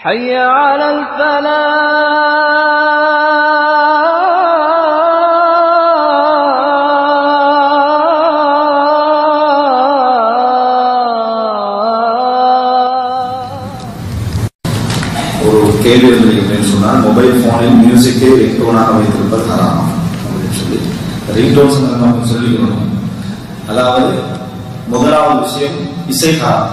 حي على الفلاح ஒரு கேள்வி இருந்தீங்கன்னு சொன்னால் மொபைல் போனில் மியூசிக்கை ரிங்டோனாக வைத்திருப்பது ஹராமா அப்படின்னு சொல்லி ரிங்டோன்ஸ் நம்ம சொல்லிக்கணும் அதாவது முதலாவது விஷயம் இசை ஹராம்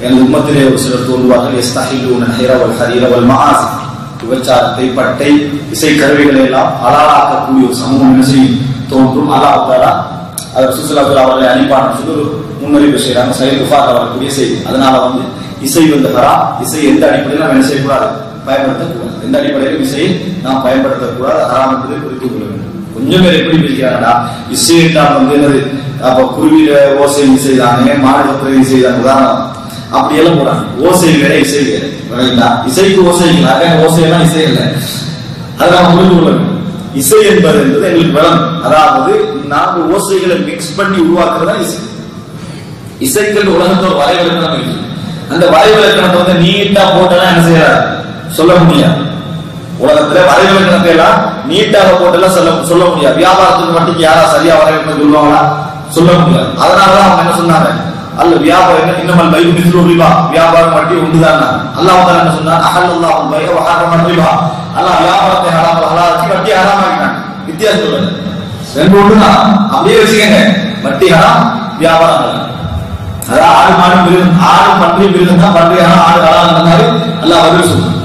எனது உம்மத்திலே ஒரு சிலர் தோன்றுவார்கள். எஸ்தஹிலூன ஹைர வல் ஹரீர விபச்சாரத்தை பட்டை இசை கருவிகளை எல்லாம் அலாலாக்கக்கூடிய ஒரு சமூகம் என்ன செய்யும்? தோன்றும். அல்லாஹ் தாலா அவர் சுசுலாத்துல அவர்களை அனுப்பான சொல்லி ஒரு முன்னறிவு செய்யறாங்க சைடு குஃபார் வரக்கூடிய செய்தி. அதனால வந்து இசை வந்து ஹராம். இசை எந்த அடிப்படையில் நாம் என்ன செய்யக்கூடாது? பயன்படுத்தக்கூடாது. எந்த அடிப்படையிலும் இசையை நாம் பயன்படுத்தக்கூடாது. ஹராம் என்பதை குறித்துக் கொள்ள வேண்டும். கொஞ்சம் பேர் எப்படி பிரிக்கிறாங்கன்னா இசை என்றால் வந்து என்னது? அப்ப குருவியில ஓசை இசை தானே மாநிலத்தில் இசை தான் உதாரணம். அப்படியெல்லாம் போறாங்க ஓசை வேற இசை வேற. விளங்குதா? இசைக்கு ஓசை இல்லை. ஓசையெல்லாம் இசை இல்லை. அதை நாம் புரிந்து கொள்ளணும் இசை என்பது என்பது எங்களுக்கு விளங்கும் அதாவது நான்கு ஓசைகளை மிக்ஸ் பண்ணி உருவாக்குறது தான் இசை. இசைகள் உலகத்தோட வரைவிலக்கணம் இருக்கு அந்த வரைவிலக்கணத்தை வந்து நீட்டா போட்டெல்லாம் என்ன செய்யறாரு? சொல்ல முடியாது. உலகத்துல வரைவிலக்கணத்தை எல்லாம் நீட்டாக போட்டெல்லாம் சொல்ல சொல்ல முடியாது. வியாபாரத்துக்கு மட்டும் யாரா சரியா வரைவிலக்கணம் சொல்லுவாங்களா? சொல்ல முடியாது. அதனாலதான் அவங்க என்ன சொன்னாங்க? அல்ல வியாபாரம் இன்னமல் பைக்கு மிஸ்ரு ரிபா. வியாபாரம் வட்டி உண்டுதான் அல்லாஹ் தான் என்ன சொன்னான்? அஹல் அல்லாஹ் பைய வஹாரம் ரிபா. அல்லாஹ் வியாபாரத்தை ஹலால் ஹலாலாக்கி வட்டி ஹராமாக்கினான். வித்தியாசம் சொல்லுங்க. ரெண்டு ஒண்ணுதான் அப்படியே வச்சுக்கங்க. வட்டி ஹராம் வியாபாரம் அதான் அதாவது ஆடு மாடு மிருகம் ஆடு பன்றி மிருகம் தான் பன்றி ஆனா ஆடு ஹலால் அந்த மாதிரி அல்லாஹ் பதில் சொல்றான்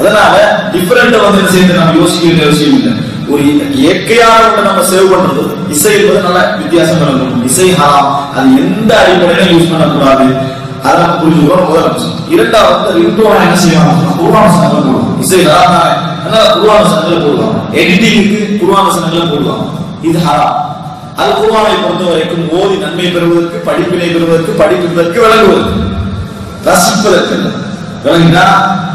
அதனால டிஃபரெண்ட் வந்து என்ன செய்யுது நம்ம யோசிக்க வேண்டிய அவசியம் இல்லை. ஒரு இயற்கையாக நம்ம சேவ் பண்றது. இசை என்பது நல்ல வித்தியாசம் இருக்கும் இசை ஹராம். அது எந்த அடிப்படையிலும் யூஸ் பண்ணக்கூடாது. அதெல்லாம் புரிஞ்சுக்கிறோம் முதல் அம்சம். இரண்டாவது வந்து ரிங்டோன் என்ன செய்வாங்க குருவான சனங்களை போடுவோம் இசை ஹராம் தானே? அதனால குருவான சனங்களை போடுவாங்க. எடிட்டிங்க்கு குருவான சனங்களை போடுவாங்க. இது ஹராம். அது குருவானை பொறுத்த வரைக்கும் ஓதி நன்மை பெறுவதற்கு படிப்பினை பெறுவதற்கு படிப்பதற்கு விளங்குவதற்கு. ரசிப்பதற்கு. அல்ல.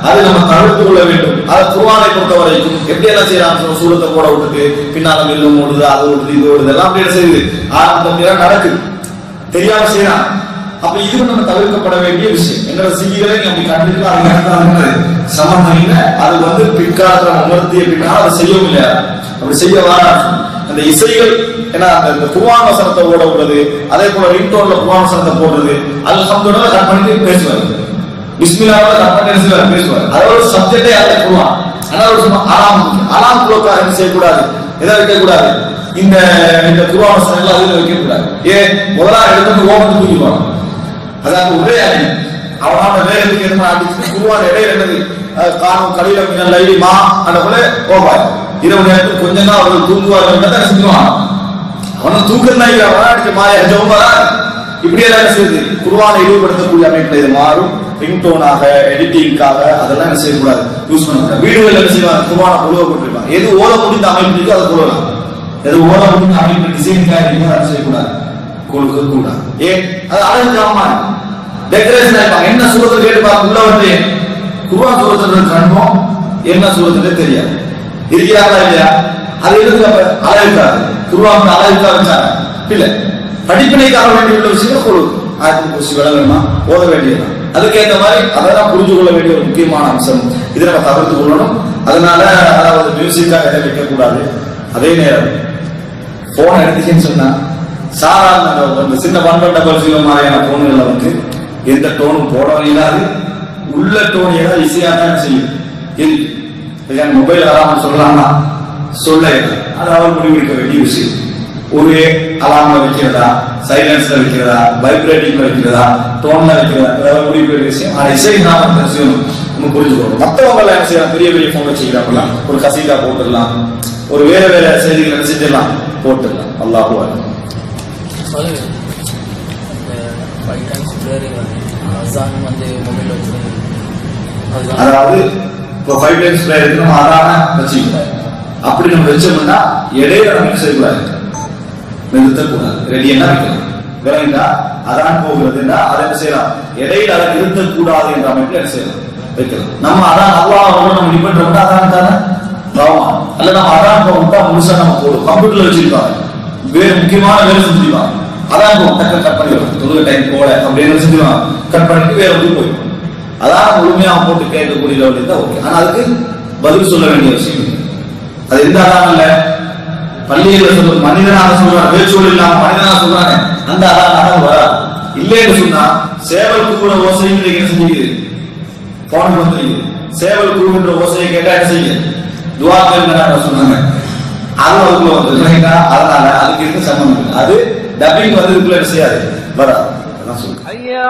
அது நம்ம தவிர்த்து கொள்ள வேண்டும். அது குருவானை பொறுத்த வரைக்கும் எப்படி எல்லாம் செய்யறாங்க? சூரத்தை போட விட்டுட்டு பின்னால மில்லும் ஓடுது அது ஓடுது இது ஓடுது எல்லாம் அப்படியே செய்யுது. ஆரம்பம் நடக்குது. தெரியாம செய்யறாங்க. அப்ப இது நம்ம தவிர்க்கப்பட வேண்டிய விஷயம். எங்களோட சிகிகளை நம்ம கண்டிப்பா அது நடக்காதுன்னு சம்பந்தம் இல்லை. அது வந்து பிற்காலத்துல நம்ம உணர்த்திய பின்னால் அதை செய்யவும் இல்லையா அப்படி செய்ய வர அந்த இசைகள் ஏன்னா அந்த இந்த வசனத்தை ஓட விடுறது அதே போல ரிங்டோன்ல குர்ஆன் வசனத்தை போடுறது அது கட் பண்ணிட்டு பேசுவாரு. பிஸ்மில்லாஹ் கற்பனை செய்வார் பேசுவார். அதோட சப்ஜெக்டே அதை கூடுவான் அதனால ஒரு சும்மா அலாம் அலாம் குலோக்கா என்ன செய்யக்கூடாது? எதை வைக்க இந்த இந்த குருவான சனங்கள் அதில் வைக்க கூடாது ஏன் முதலா எடுத்து ஓமத்து தூக்கிடுவாங்க அதாவது ஒரே அடி. அவனோட எதுக்கு என்ன அடிச்சு குருவான இடையில என்னது? அஹ், காணும் கலியில மின்னல் லைலி மா அந்த போல ஓபாய். இரவு நேரத்தில் கொஞ்ச நாள் அவர்கள் தூங்குவார்கள் தான் செஞ்சுவான் அவனும் தூக்கம் தான் அவன் அடிச்சு மாயா ஜெபம் வராது இப்படி செய்யுது. குருவானை இழிவுபடுத்தக்கூடிய அமைப்புல இது மாறும். ரிங்டோனாக எடிட்டிங்காக அதெல்லாம் என்ன செய்யக்கூடாது? யூஸ் பண்ணக்கூடாது. வீடுகள் என்ன செய்வாங்க? குருவான புழுவ போட்டிருப்பாங்க. எது ஓல முடிந்த அமைப்பு இருக்கோ அதை கொள்ளலாம் எது ஓத முடிந்த அமைப்பு டிசைனுக்காக இருக்கோ அதை செய்யக்கூடாது. கொடுக்க கூடாது. ஏன்? அது அழகுக்காம டெக்கரேஷன் ஆயிருப்பாங்க என்ன சூரத்தை கேட்டு பார்க்க உள்ளவற்றே குருவா சூரத்துல கண்போம் என்ன சூரத்துல தெரியாது. இருக்கிறாங்களா இல்லையா? அது எதுக்கு அப்ப அழகுக்காது குருவான் அழகுக்காக வச்சாங்க. படிப்பினைக்காக வேண்டிய உள்ள விஷயம் கொடு ஆயிரத்தி குறிச்சி விளங்கணுமா? ஓத வேண்டியதுதான். அதுக்கேற்ற மாதிரி அதெல்லாம் புரிஞ்சு கொள்ள வேண்டிய ஒரு முக்கியமான அம்சம். இதை நம்ம தவிர்த்து கொள்ளணும். அதனால அதாவது மியூசிக்காக எதை வைக்கக்கூடாது? அதே நேரம் போன் எடுத்துச்சுன்னு சொன்னா சாதாரண அந்த சின்ன பண்பட்ட பரிசீல மாதிரியான போன்களை வந்து எந்த டோனும் போடவும் இல்லாது உள்ள டோன் ஏதாவது ஈஸியாக தான் செய்யும். இருக்கு. மொபைல் வராமல் சொல்லலாமா சொல்ல அது அவர் முடிவெடுக்க வேண்டிய விஷயம். ஒரு அலாம்ல வைக்கிறதா? சைலன்ஸ்ல வைக்கிறதா? வைப்ரேட்டிங்ல வைக்கிறதா? டோன்ல வைக்கிறதா? ஏதாவது முடிவு விஷயம் ஆனா இசை அந்த விஷயம் நம்ம புரிஞ்சுக்கணும். மற்றவங்க எல்லாம் செய்யலாம் பெரிய பெரிய போன் வச்சுக்கிறாங்களாம் ஒரு கசீதா போட்டுடலாம். ஒரு வேற வேற செய்திகள் செஞ்சிடலாம் போட்டுடலாம். அல்லாஹு அதாவது இப்போ ஃபைவ் டைம்ஸ் பிளேயர் நம்ம அதான வச்சுக்கணும். அப்படி நம்ம வச்சோம்னா இடையில நம்ம செய்யக்கூடாது? நிறுத்தக்கூடாது. ரெடியா வைக்கலாம் விளங்குதா அதான் போகிறதுன்னா அதை என்ன செய்யலாம்? இடையில அதை நிறுத்தக்கூடாது என்ற அமைப்பில் என்ன செய்யலாம்? வைக்கலாம். நம்ம அதான் அல்லா அவரோட நம்ம டிபெண்ட் அதான் தானே? ஆமா. அல்ல நம்ம அதான் விட்டா முழுசா நம்ம போடும் கம்ப்யூட்டர்ல வச்சிருப்பாங்க. வேறு முக்கியமான வேலை செஞ்சுவாங்க அதான் இப்போ டக்கு கட் பண்ணிடுவோம் தொழுகை டைம் போல அப்படின்னு செஞ்சுவாங்க கட் பண்ணிட்டு வேற வந்து போயிடும். அதான் முழுமையா போட்டு கேட்கக்கூடிய லெவல் தான் ஓகே ஆனா அதுக்கு பதில் சொல்ல வேண்டிய விஷயம் அது எந்த அதான் இல்லை. பள்ளியில சொல்லு மனிதனாக சொல்றாங்க வேற்றுவல் இல்லாம மனிதனாக சொல்றாங்க அந்த அடம் வரா? இல்லைன்னு சொன்னா சேவல் கூற ஓசையும் நீங்க செஞ்சுக்குது? போனுக்கு வந்துருக்குது சேவல் கூறுகின்ற ஓசையை கேட்டா என்ன செய்யுது? துவா கேள்வி சொன்னாங்க. அது அதுக்குள்ள வந்து ரைட்டா அதனால அதுக்கு இருக்க சம்பந்தம் அது டப்பிங் வந்து இதுக்குள்ள செய்யாது? வராது அதான் ஐயா